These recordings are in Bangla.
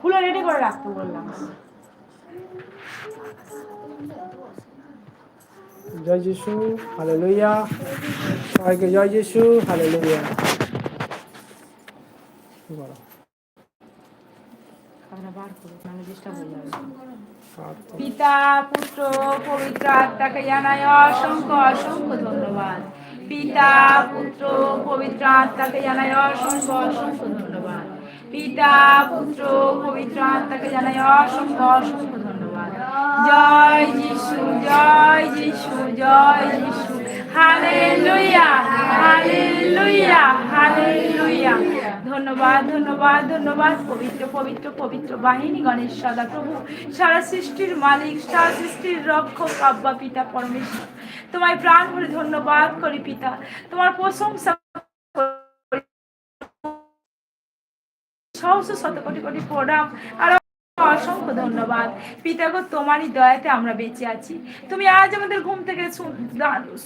খুলে রেডি করে রাখতে বললাম। জয় যিশু হালেলুয়া। সবাইকে জয় যিশু আর তো পিতা পুত্র পবিত্র আত্মাকে জানাই অসংখ্য অসংখ্য ধন্যবাদ। পিতা পুত্র পবিত্র আত্মাকে জানাই অসংখ্য অসংখ্য ধন্যবাদ। পিতা, পুত্র, পবিত্র আত্মাকে জানাই অসংখ্য অসংখ্য ধন্যবাদ। জয় যিশু জয় যিশু জয় যিশু। Hallelujah hallelujah hallelujah. ধন্যবাদ ধন্যবাদ ধন্যবাদ। পবিত্র পবিত্র পবিত্র বাহিনী, গণেশ, সদা প্রভু। সারা সৃষ্টির মালিক, সারা সৃষ্টির রক্ষক, আব্বা, পিতা, পরমেশ্বর। তোমায় প্রাণ ভরে ধন্যবাদ করি, পিতা। তোমার প্রশংসা সহস্র শত কোটি কোটি প্রণাম আর অসংখ্য ধন্যবাদ। পিতা গো তোমারই দয়াতে আমরা বেঁচে আছি। তুমি আজ আমাদের ঘুম থেকে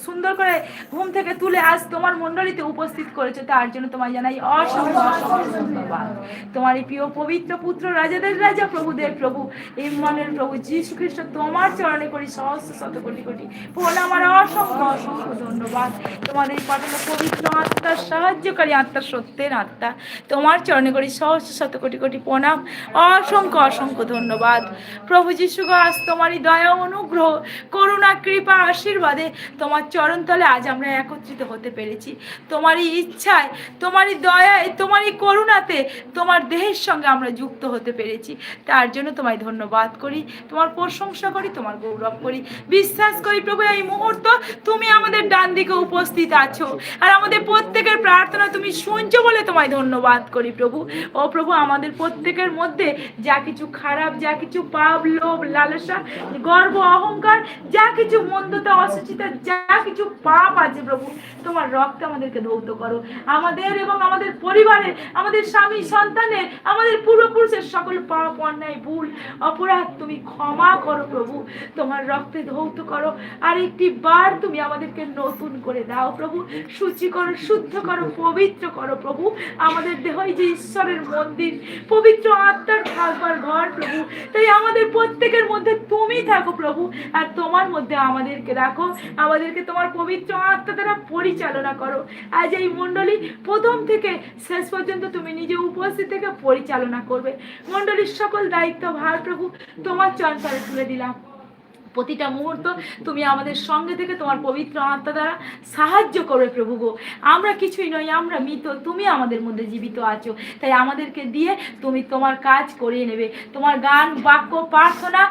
সুন্দর করে ঘুম থেকে তুলে আজ তোমার মণ্ডলীতে উপস্থিত করেছ। তার জন্য তোমায় জানাই অসংখ্য অসংখ্য ধন্যবাদ। তোমার এই প্রিয় পবিত্র পুত্র রাজাদের রাজা, প্রভুদের প্রভু ইমানের প্রভু, যীশু খ্রিস্ট, তোমার চরণে করি সহস্র শত কোটি। কোটি প্রণাম আর অসংখ্য অসংখ্য ধন্যবাদ। তোমাদের এই পাঠানো পবিত্র আত্মার সাহায্যকারী আত্মার সত্যের আত্মা। তোমার চরণে করি সহস্র শত কোটি কোটি প্রণাম। অসংখ্য অসংখ্য ধন্যবাদ। প্রভু যিশু আজ তোমারই দয়া অনুগ্রহ, করুণা, কৃপা, আশীর্বাদে তোমার চরণতলে আজ আমরা একত্রিত হতে পেরেছি। তোমারই ইচ্ছায় তোমারই দয়ায় তোমারই করুণাতে, তোমার দেহের সঙ্গে আমরা যুক্ত হতে পেরেছি। তার জন্য তোমায় ধন্যবাদ করি, তোমার প্রশংসা করি, তোমার গৌরব করি। বিশ্বাস করি প্রভু, এই মুহূর্ত তুমি আমাদের ডান দিকে উপস্থিত আছো। আর আমাদের প্রত্যেকের প্রার্থনা তুমি শুনছো বলে তোমায় ধন্যবাদ করি প্রভু। ও প্রভু, আমাদের প্রত্যেকের মধ্যে যা কিছু খারাপ যা কিছু পাপ, লোভ, লালসা, গর্ব, অহংকার, যা কিছু মন্দতা, অসুচিতা, যা কিছু পাপ আছে প্রভু, তোমার রক্ত আমাদেরকে ধৌত করো। আমাদের এবং আমাদের পরিবারের আমাদের স্বামী সন্তানের আমাদের পূর্বপুরুষের সকল পাপ, অন্যায়, ভুল, অপরাধ তুমি ক্ষমা করো প্রভু, তোমার রক্তে ধৌত করো, আর একটি বার তুমি আমাদেরকে নতুন করে দাও প্রভু সূচি করো, শুদ্ধ করো, পবিত্র করো প্রভু, আমাদের দেহই যে ঈশ্বরের মন্দির, পবিত্র আত্মার থাকবার ঘর প্রভু। তাই আমাদের প্রত্যেকের মধ্যে তুমি থাকো প্রভু, আর তোমার মধ্যে আমাদেরকে রাখো। আমাদেরকে তোমার পবিত্র আত্মা দ্বারা পরিচালনা করো। আজ এই মণ্ডলী প্রথম থেকে শেষ পর্যন্ত তুমি নিজে উপস্থিত থেকে পরিচালনা করবে। মণ্ডলীর সকল দায়িত্ব ভার প্রভু তোমার চঞ্চলে তুলে দিলাম। প্রতিটা মুহূর্ত তুমি আমাদের সঙ্গে থেকে তোমার পবিত্র আত্মা দ্বারা সাহায্য করবে প্রভু গো। আমরা কিছুই নই, আমরা মৃত, তুমি আমাদের মধ্যে জীবিত আছো। তাই আমাদেরকে দিয়ে তুমি তোমার কাজ করিয়ে নেবে। তোমার গান, বাক্য, প্রার্থনা,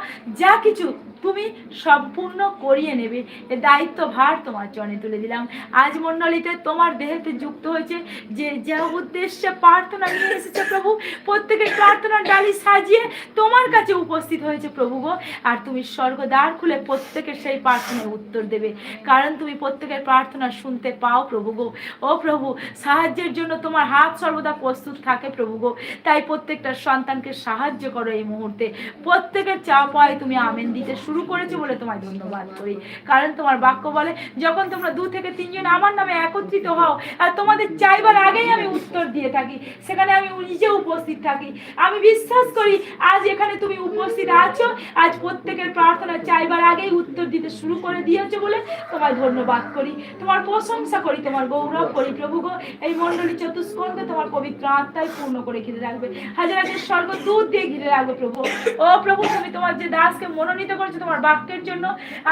যা কিছু তুমি সম্পূর্ণ করিয়ে নেবে। দায়িত্ব ভার তোমার চরণে তুলে দিলাম। আজ মণ্ডলীতে তোমার দেহেতে যুক্ত হয়েছে যে যে উদ্দেশ্যে প্রার্থনা নিয়ে এসেছে প্রভু প্রত্যেকের প্রার্থনার ডালি সাজিয়ে তোমার কাছে উপস্থিত হয়েছে প্রভু গো। আর তুমি স্বর্গদ্বার খুলে প্রত্যেকের সেই প্রার্থনার উত্তর দেবে। কারণ তুমি প্রত্যেকের প্রার্থনা শুনতে পাও প্রভু গো। ও প্রভু, সাহায্যের জন্য তোমার হাত সর্বদা প্রস্তুত থাকে প্রভু গো। তাই প্রত্যেকটা সন্তানকে সাহায্য করো এই মুহূর্তে। প্রত্যেকের চাও পায় তুমি আমেন দিতে শুরু করেছ বলে তোমায় ধন্যবাদ করি। কারণ তোমার বাক্য বলে, যখন তোমরা দু থেকে তিনজন আমার নামে একত্রিত হও, আর তোমাদের চাইবার আগেই আমি উত্তর দিয়ে থাকি, সেখানে আমি নিজে উপস্থিত থাকি। আমি বিশ্বাস করি, আজ এখানে তুমি উপস্থিত আছো, আজ প্রত্যেকের প্রার্থনা চাইবার আগেই উত্তর দিতে শুরু করে দিয়েছ বলে তোমায় ধন্যবাদ করি। তোমার প্রশংসা করি, তোমার গৌরব করি প্রভু গো। এই মণ্ডলী চতুষ্কোণকে তোমার পবিত্র আত্মায় পূর্ণ করে ঘিরে রাখবে। হাজার হাজার স্বর্গ দুধ দিয়ে ঘিরে রাখবে প্রভু। ও প্রভু, তুমি তোমার যে দাসকে মনোনীত করেছ তোমার বাক্যের জন্য,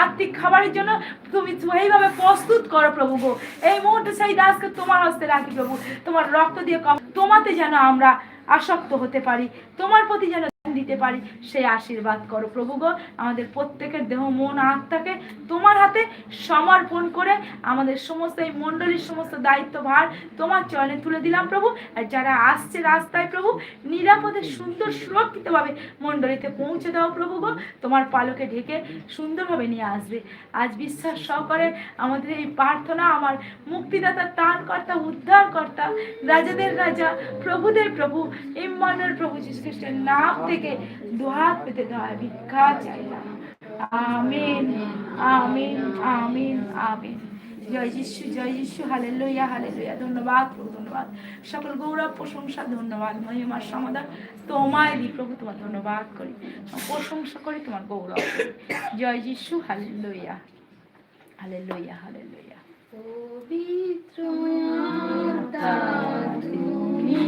আত্মিক খাবারের জন্য তুমি এইভাবে প্রস্তুত করো প্রভু গো। এই মুহূর্তে সেই দাসকে তোমার হস্তে রাখি প্রভু। তোমার রক্ত দিয়ে তোমাতে যেন আমরা আসক্ত হতে পারি। তোমার প্রতি যেন দিতে পারি, সেই আশীর্বাদ করো। প্রভু গো, আমাদের প্রত্যেকের দেহ, মন, আত্মাকে তোমার হাতে সমর্পণ করে আমাদের সমস্ত এই মণ্ডলীর সমস্ত দায়িত্ব ভার তোমার চরণে তুলে দিলাম প্রভু। আর যারা আসছে রাস্তায় প্রভু, নিরাপদে, সুন্দর, সুরক্ষিতভাবে মণ্ডলীতে পৌঁছে দাও প্রভু গো। তোমার পালকে ঢেকে সুন্দরভাবে নিয়ে আসবে। আজ বিশ্বাস সহকারে আমাদের এই প্রার্থনা, আমার মুক্তিদাতা ত্রাণকর্তা উদ্ধারকর্তা, রাজাদের রাজা, প্রভুদের প্রভু, ইম্মানুয়েল প্রভু যীশু খ্রিস্টের নাম থেকে দুহাত পেতে দেওয়া ভিক্ষা চাইলাম আমিন আমিন আমিন আমিন। জয় যিশু জয় যিশু, হালেলুয়া হালেলুয়া। ধন্যবাদ প্রভু, ধন্যবাদ। সকল গৌরব, প্রশংসা, ধন্যবাদ। মহিমার সমাধান তোমায় দিই প্রভু, তোমার ধন্যবাদ করি। প্রশংসা করি, তোমার গৌরব জয় যিশু হালে লইয়া হালে লইয়া হালে লইয়া পবিত্র তুমি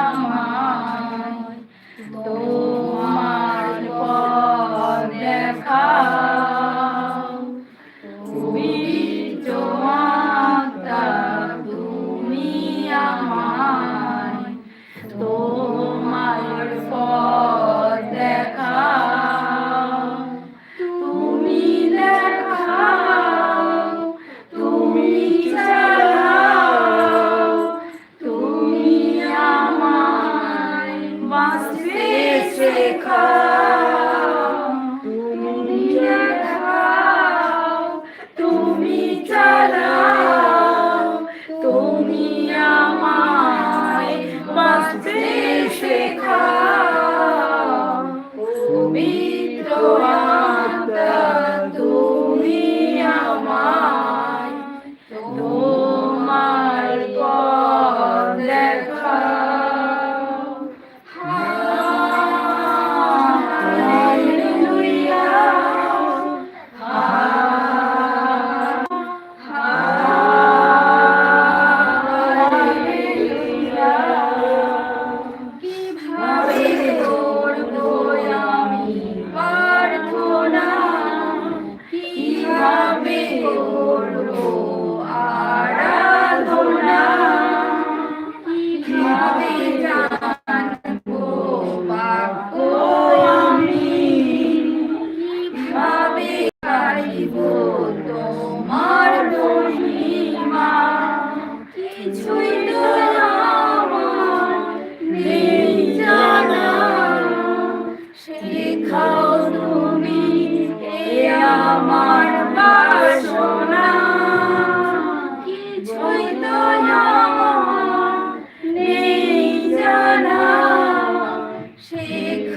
আমায় তোমার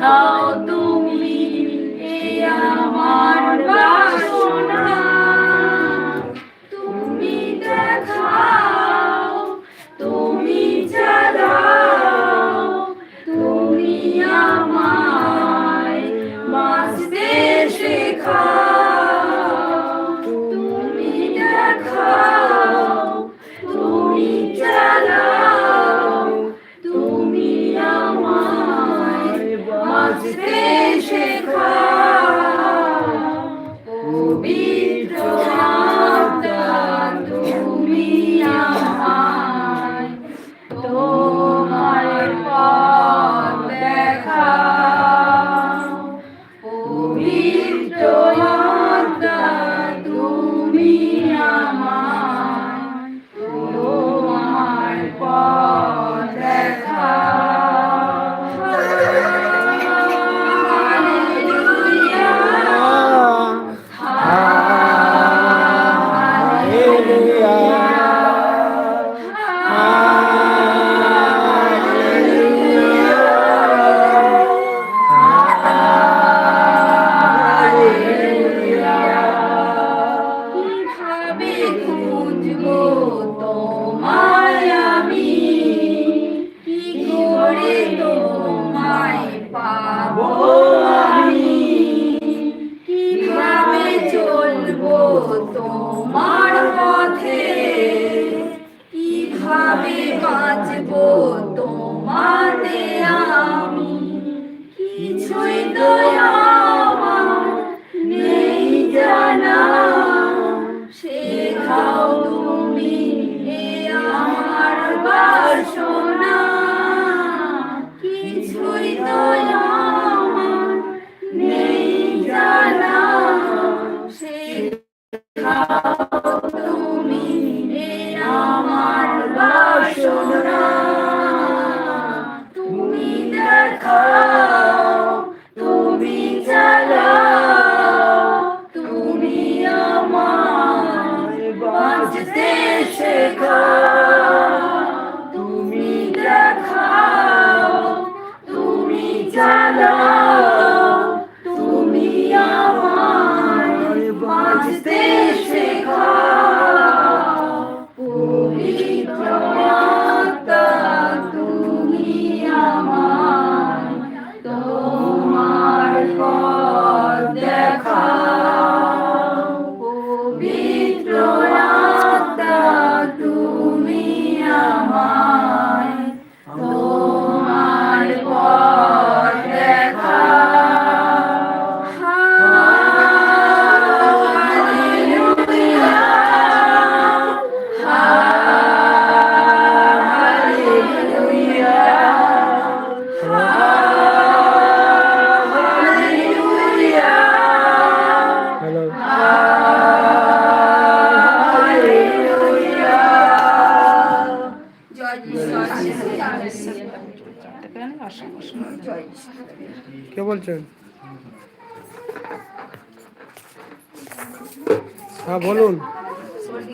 শেখাও তুমি এ আমার পবিত্র তোমার পথে কীভাবে বাঁচবো তোমাতে আমি? কিছুই তো নেই জানা। শেখাও তুমি আমার বাসনা। কে বলছেন? হ্যাঁ বলুন।